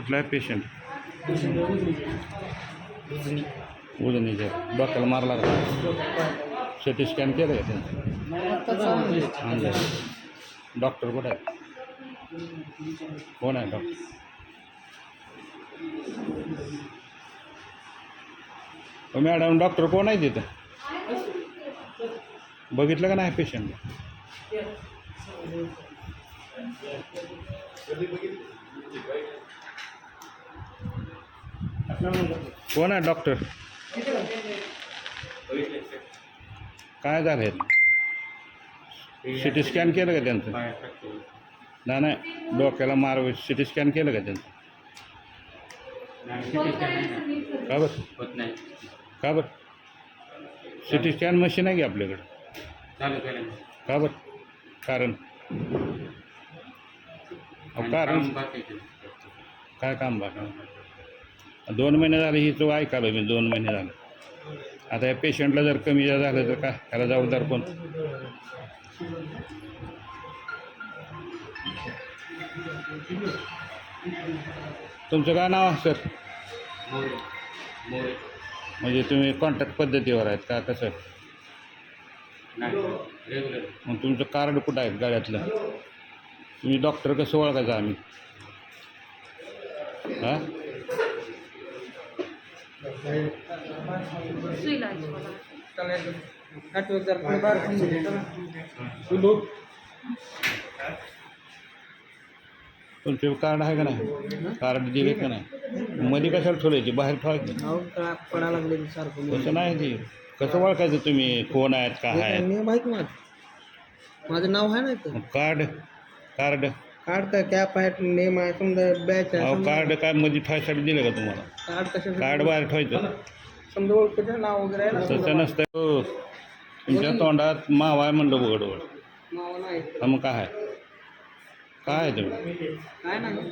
कुठला आहे पेशंट उजनीचं डॉक्टरला मारला का सी टी स्कॅन केलं का त्यांचं आणलं डॉक्टर कुठं आहे कोण आहे डॉक्टर? मॅडम, डॉक्टर कोण आहे तिथं बघितलं का नाही पेशंट कोण आहे डॉक्टर? काय झालं सी टी स्कॅन केलं का त्यांचं? नाही नाही. डोक्याला मार सी टी स्कॅन केलं का त्यांचं? का बरं? का बरं? सी टी स्कॅन मशीन आहे की आपल्याकडं? का बरं? कारण? अहो, कारण. काय काम बा दोन महिने झाले ही तो ऐकालो मी दोन महिने झाले. आता या पेशंटला जर कमी झालं तर का? त्याला जबाबदार कोण? तुमचं काय नाव आहे सर? म्हणजे तुम्ही कॉन्टॅक्ट पद्धतीवर आहेत का कसं? नाही मग तुमचं कार्ड कुठं आहे गाड्यातलं तुम्ही डॉक्टर कसं ओळखायचं आम्ही? हां? सुई लावायची मला तुमचे कार्ड आहे का नाही? कार्ड दिले का नाही मध्ये कशाला ठेवायची बाहेर ठेवायची. पडा लागले सारखं. तसं नाही ते. कसं ओळखायचं तुम्ही? कोण आहेत? का आहेत? की माझं नाव आहे ना कार्ड कार्ड कार्ड तर त्या पाहिजे नेम आहे? समजा बॅच आहे अहो कार्ड काय म्हणजे मध्ये फायसाठी दिलं का तुम्हाला? कार्ड कशासाठी कार्ड बाहेर ठेवायचं. समजा ओळखीचं नाव वगैरे आहे ना तसं नसतं हो. तुमच्या तोंडात मावा आहे म्हणलं उघडवड नाव नाही. मग काय आहे? काय आहे तुम्ही काय नाही.